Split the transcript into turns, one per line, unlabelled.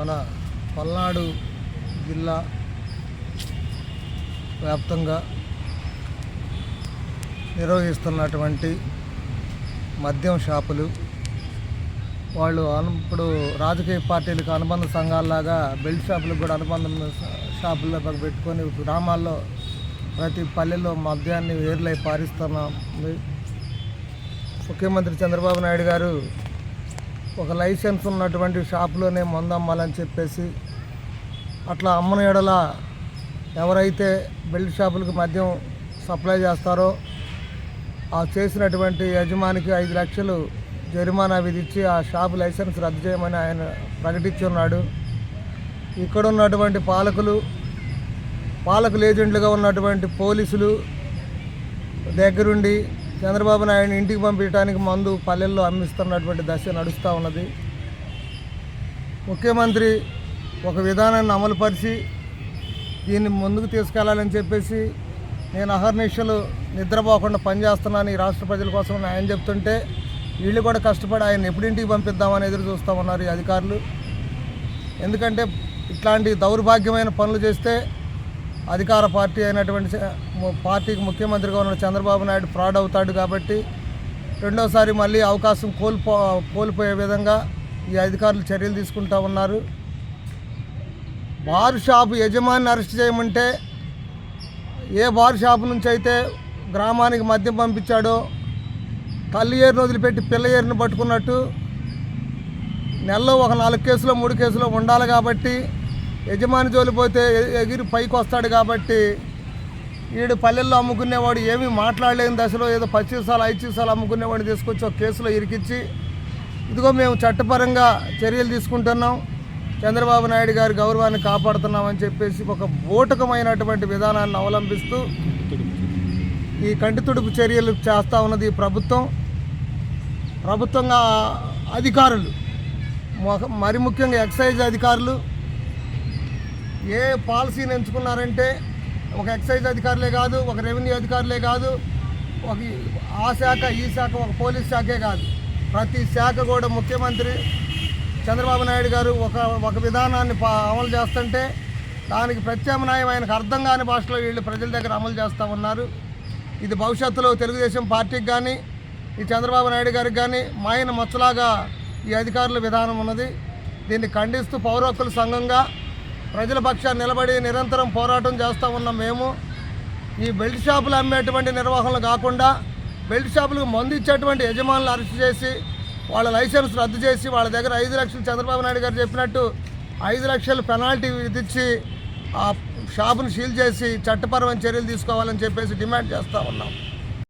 మన పల్నాడు జిల్లా వ్యాప్తంగా నిర్వహిస్తున్నటువంటి మద్యం షాపులు వాళ్ళు ఇప్పుడు రాజకీయ పార్టీలకు అనుబంధ సంఘాలలాగా బెల్ట్ షాపులకు కూడా అనుబంధ షాపుల్లో పెట్టుకొని గ్రామాల్లో ప్రతి పల్లెలో మద్యాన్ని వేర్లై పారిస్తున్నాం. ముఖ్యమంత్రి చంద్రబాబు నాయుడు గారు ఒక లైసెన్స్ ఉన్నటువంటి షాపులోనే మందు అమ్మాలని చెప్పేసి అట్లా అమ్మని ఎడల ఎవరైతే బెల్ట్ షాపులకు మద్యం సప్లై చేస్తారో ఆ చేసినటువంటి యజమానికి ఐదు లక్షలు జరిమానా విధించి ఆ షాపు లైసెన్స్ రద్దు చేయమని ఆయన ప్రకటించున్నాడు ఇక్కడ ఉన్నటువంటి పాలకులు పాలకులు ఏజెంట్లుగా ఉన్నటువంటి పోలీసులు దగ్గరుండి చంద్రబాబు నాయుడు ఇంటికి పంపించడానికి మందు పల్లెల్లో అమ్మిస్తున్నటువంటి దశ నడుస్తూ ఉన్నది. ముఖ్యమంత్రి ఒక విధానాన్ని అమలుపరిచి దీన్ని ముందుకు తీసుకెళ్ళాలని చెప్పేసి నేను అహర్నిశలు నిద్రపోకుండా పనిచేస్తున్నాను ఈ రాష్ట్ర ప్రజల కోసం ఆయన చెప్తుంటే వీళ్ళు కూడా కష్టపడి ఆయన ఎప్పుడింటికి పంపిద్దామని ఎదురు చూస్తూ ఉన్నారు ఈ అధికారులు. ఎందుకంటే ఇట్లాంటి దౌర్భాగ్యమైన పనులు చేస్తే అధికార పార్టీ అయినటువంటి పార్టీకి ముఖ్యమంత్రిగా ఉన్న చంద్రబాబు నాయుడు ఫ్రాడ్ అవుతాడు కాబట్టి రెండోసారి మళ్ళీ అవకాశం కోల్పో కోల్పోయే విధంగా ఈ అధికారులు చర్యలు తీసుకుంటా ఉన్నారు. బార్ షాపు యజమాని అరెస్ట్ చేయమంటే ఏ బార్ షాపు నుంచి అయితే గ్రామానికి మద్యం పంపించాడో తల్లి ఏరును వదిలిపెట్టి పిల్ల ఏరును పట్టుకున్నట్టు నెలలో ఒక నాలుగు కేసులో మూడు కేసులో ఉండాలి కాబట్టి యజమాని జోలిపోతే ఎ- ఎగిరి పైకి వస్తాడు కాబట్టి వీడు పల్లెల్లో అమ్ముకునేవాడు ఏమీ మాట్లాడలేని దశలో ఏదో పచ్చిసాలు ఐచీసాలు అమ్ముకునేవాడిని తీసుకొచ్చి ఒక కేసులో ఇరికించి ఇదిగో మేము చట్టపరంగా చర్యలు తీసుకుంటున్నాం చంద్రబాబు నాయుడు గారి గౌరవాన్ని కాపాడుతున్నామని చెప్పేసి ఒక బూటకమైనటువంటి విధానాన్ని అవలంబిస్తూ ఈ కంటి తుడుపు చర్యలు చేస్తూ ఉన్నది ఈ ప్రభుత్వం. ప్రభుత్వంగా అధికారులు మరి ముఖ్యంగా ఎక్సైజ్ అధికారులు ఏ పాలసీని ఎంచుకున్నారంటే ఒక ఎక్సైజ్ అధికారులే కాదు ఒక రెవెన్యూ అధికారులే కాదు ఒక ఆ శాఖ ఈ శాఖ ఒక పోలీస్ శాఖే కాదు. ప్రతి శాఖ కూడా ముఖ్యమంత్రి చంద్రబాబు నాయుడు గారు ఒక ఒక విధానాన్ని పా- అమలు చేస్తుంటే దానికి ప్రత్యామ్నాయం ఆయనకు అర్థం కాని భాషలో వీళ్ళు ప్రజల దగ్గర అమలు చేస్తూ ఉన్నారు. ఇది భవిష్యత్తులో తెలుగుదేశం పార్టీకి కానీ ఈ చంద్రబాబు నాయుడు గారికి కానీ మాయన మచ్చలాగా ఈ అధికారుల విధానం ఉన్నది. దీన్ని ఖండిస్తూ పౌర హక్కుల సంఘంగా ప్రజల పక్షాన్ని నిలబడి నిరంతరం పోరాటం చేస్తూ ఉన్నాం మేము. ఈ బెల్ట్ షాపులు అమ్మేటువంటి నిర్వహణలు కాకుండా బెల్ట్ షాపులకు మందు ఇచ్చేటువంటి యజమానులు అరెస్ట్ చేసి వాళ్ళ లైసెన్స్ రద్దు చేసి వాళ్ళ దగ్గర ఐదు లక్షలు చంద్రబాబు నాయుడు గారు చెప్పినట్టు ఐదు లక్షలు పెనాల్టీ విధించి ఆ షాపును సీల్ చేసి చట్టపరమైన చర్యలు తీసుకోవాలని చెప్పేసి డిమాండ్ చేస్తూ ఉన్నాం.